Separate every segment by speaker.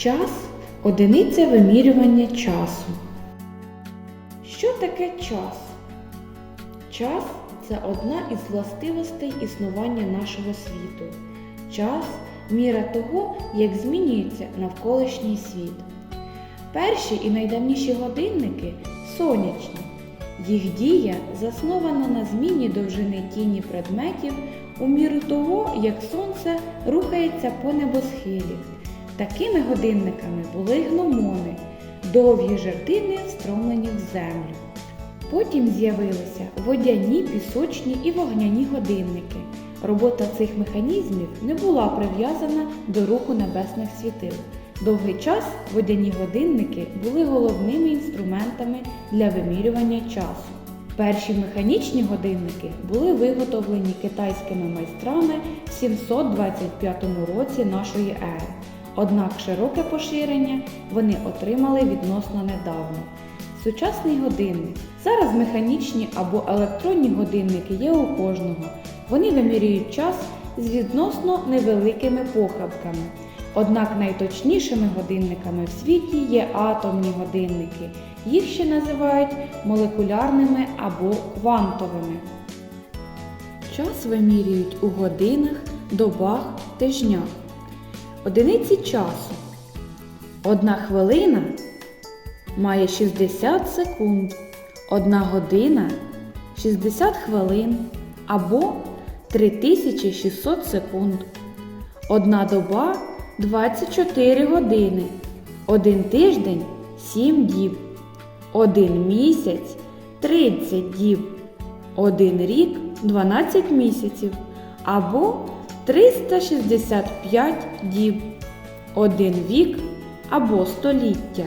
Speaker 1: Час одиниця вимірювання часу. Що таке час? Час це одна із властивостей існування нашого світу. Час міра того, як змінюється навколишній світ. Перші і найдавніші годинники сонячні. Їх дія заснована на зміні довжини тіні предметів у міру того, як сонце рухається по небосхилі. Такими годинниками були гномони, довгі жердини, встромлені в землю. Потім з'явилися водяні, пісочні і вогняні годинники. Робота цих механізмів не була прив'язана до руху небесних світил. Довгий час водяні годинники були головними інструментами для вимірювання часу. Перші механічні годинники були виготовлені китайськими майстрами в 725 році нашої ери. Однак широке поширення вони отримали відносно недавно. Сучасний годинник. Зараз механічні або електронні годинники є у кожного. Вони вимірюють час з відносно невеликими похабками. Однак найточнішими годинниками в світі є атомні годинники. Їх ще називають молекулярними або квантовими. Час вимірюють у годинах, добах, тижнях. Одиниці часу. Одна хвилина має 60 секунд, одна година 60 хвилин або 3600 секунд. Одна доба 24 години, один тиждень 7 діб, один місяць 30 діб, один рік 12 місяців або 365 діб, один вік або століття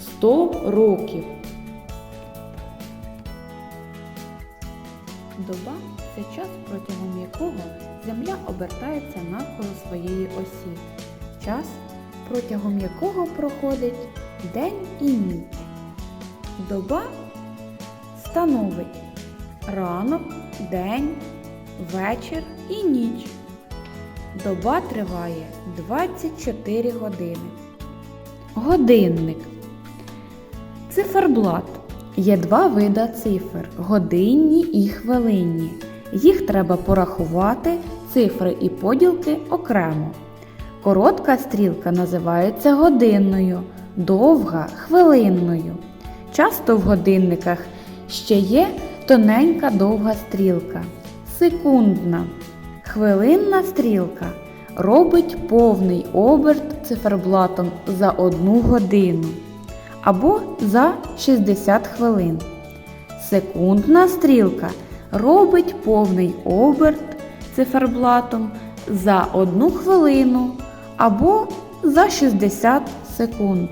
Speaker 1: 100 років. Доба це час, протягом якого Земля обертається навколо своєї осі. Час, протягом якого проходить день і ніч. Доба становить ранок, день, вечір і ніч. Доба триває 24 години. Годинник. Циферблат. Є два вида цифр годинні і хвилинні. Їх треба порахувати, цифри і поділки окремо. Коротка стрілка називається годинною, довга хвилинною. Часто в годинниках ще є тоненька довга стрілка секундна. Хвилинна стрілка робить повний оберт циферблатом за одну годину або за 60 хвилин. Секундна стрілка робить повний оберт циферблатом за 1 хвилину або за 60 секунд.